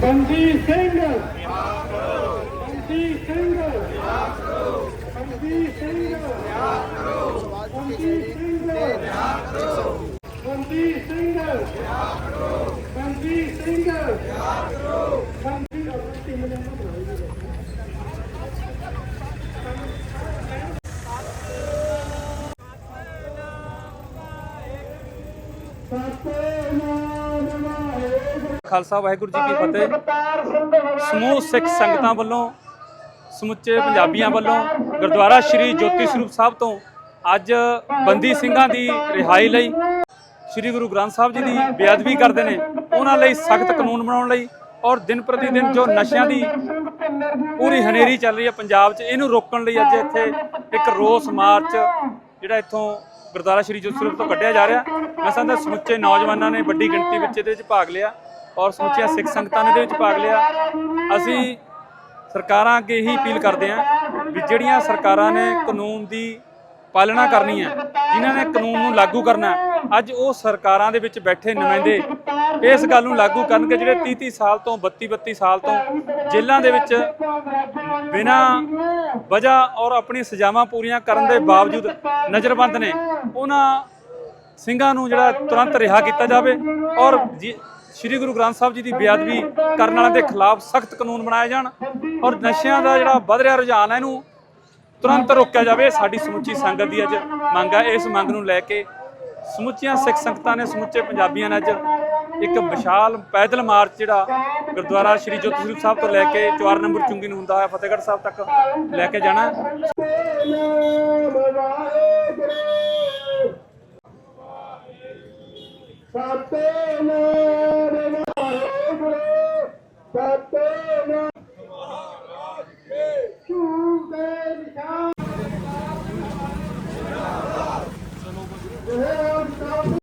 ਬੰਦੀ ਸਿੰਘ। ਬੰਦੀ ਸਿੰਘ। ਬੰਦੀ ਸਿੰਘ। ਬੰਦੀ ਸਿੰਘ। ਬੰਦੀ ਸਿੰਘ। ਬੰਦੀ ਸਿੰਘ। ਖਾਲਸਾ ਵਾਹਿਗੁਰੂ ਜੀ ਕੀ ਫਤਿਹ। ਸਮੂਹ ਸਿੱਖ ਸੰਗਤਾਂ ਵੱਲੋਂ ਸਮੁੱਚੇ ਪੰਜਾਬੀਆਂ ਵੱਲੋਂ ਗੁਰਦੁਆਰਾ ਸ਼੍ਰੀ ਜੋਤੀ ਸਰੂਪ ਸਾਹਿਬ ਤੋਂ ਅੱਜ ਬੰਦੀ ਸਿੰਘਾਂ ਦੀ ਰਿਹਾਈ ਲਈ ਸ਼੍ਰੀ ਗੁਰੂ ਗ੍ਰੰਥ ਸਾਹਿਬ ਜੀ ਦੀ ਬੇਅਦਬੀ ਕਰਦੇ ਨੇ। ਉਹਨਾਂ ਲਈ ਸਖਤ ਕਾਨੂੰਨ ਬਣਾਉਣ ਲਈ ਔਰ ਦਿਨ ਪ੍ਰਤੀ ਦਿਨ ਜੋ ਨਸ਼ਿਆਂ ਦੀ ਪੂਰੀ ਹਨੇਰੀ ਚੱਲ ਰਹੀ ਹੈ ਪੰਜਾਬ 'ਚ। ਇਹਨੂੰ ਰੋਕਣ ਲਈ ਅੱਜ ਇੱਥੇ ਇੱਕ ਰੋਸ ਮਾਰਚ ਜਿਹੜਾ ਇੱਥੋਂ ਗੁਰਦੁਆਰਾ ਸ਼੍ਰੀ ਜੋਤੀ ਸਰੂਪ ਤੋਂ ਕੱਢਿਆ ਜਾ ਰਿਹਾ। ਮੈਂ ਸਮਝਦਾ ਸਮੁੱਚੇ ਨੌਜਵਾਨਾਂ ਨੇ ਵੱਡੀ ਗਿਣਤੀ ਵਿੱਚ ਇਹਦੇ ਵਿੱਚ ਭਾਗ ਲਿਆ ਔਰ ਸਮੁੱਚੀਆਂ ਸਿੱਖ ਸੰਗਤਾਂ ਨੇ ਇਹਦੇ ਵਿੱਚ ਭਾਗ ਲਿਆ। ਅਸੀਂ ਸਰਕਾਰਾਂ ਅੱਗੇ ਇਹੀ ਅਪੀਲ ਕਰਦੇ ਹਾਂ ਵੀ ਜਿਹੜੀਆਂ ਸਰਕਾਰਾਂ ਨੇ ਕਾਨੂੰਨ ਦੀ ਪਾਲਣਾ ਕਰਨੀ ਹੈ ਜਿਨ੍ਹਾਂ ਨੇ ਕਾਨੂੰਨ ਨੂੰ ਲਾਗੂ ਕਰਨਾ ਅੱਜ ਉਹ ਸਰਕਾਰਾਂ ਦੇ ਵਿੱਚ ਬੈਠੇ ਨੁਮਾਇੰਦੇ ਇਸ ਗੱਲ ਨੂੰ ਲਾਗੂ ਕਰਨਗੇ ਜਿਹੜੇ 30 30 ਸਾਲ ਤੋਂ 32 32 ਸਾਲ ਤੋਂ ਜੇਲ੍ਹਾਂ ਦੇ ਵਿੱਚ ਬਿਨਾਂ ਵਜ੍ਹਾ ਔਰ ਆਪਣੀ ਸਜ਼ਾਵਾਂ ਪੂਰੀਆਂ ਕਰਨ ਦੇ ਬਾਵਜੂਦ ਨਜ਼ਰਬੰਦ ਨੇ। ਉਹਨਾਂ ਸਿੰਘਾਂ ਨੂੰ ਜਿਹੜਾ ਤੁਰੰਤ ਰਿਹਾ ਕੀਤਾ ਜਾਵੇ ਔਰ ਜੀ- ਸ੍ਰੀ ਗੁਰੂ ਗ੍ਰੰਥ ਸਾਹਿਬ ਜੀ ਦੀ ਬੇਅਦਬੀ ਕਰਨ ਵਾਲਿਆਂ ਦੇ ਖਿਲਾਫ ਸਖਤ ਕਾਨੂੰਨ ਬਣਾਏ ਜਾਣ ਔਰ ਨਸ਼ਿਆਂ ਦਾ ਜਿਹੜਾ ਵੱਧ ਰਿਹਾ ਰੁਝਾਨ ਹੈ ਇਹਨੂੰ ਤੁਰੰਤ ਰੋਕਿਆ ਜਾਵੇ, ਸਾਡੀ ਸਮੁੱਚੀ ਸੰਗਤ ਦੀ ਅੱਜ ਮੰਗ ਹੈ ਇਸ ਮੰਗ ਨੂੰ ਲੈ ਕੇ ਸਮੁੱਚੀਆਂ ਸਿੱਖ ਸੰਗਤਾਂ ਨੇ, ਸਮੁੱਚੇ ਪੰਜਾਬੀਆਂ ਨੇ ਅੱਜ ਇੱਕ ਵਿਸ਼ਾਲ ਪੈਦਲ ਮਾਰਚ ਜਿਹੜਾ ਗੁਰਦੁਆਰਾ ਸ੍ਰੀ ਜੋਤੀ ਸਰੂਪ ਸਾਹਿਬ ਤੋਂ ਲੈ ਕੇ 4 ਨੰਬਰ ਚੁੰਗੀ ਨੂੰ ਹੁੰਦਾ ਹੋਇਆ, ਫਤਿਹਗੜ੍ਹ ਸਾਹਿਬ ਤੱਕ ਲੈ ਕੇ ਜਾਣਾ ਹੈ।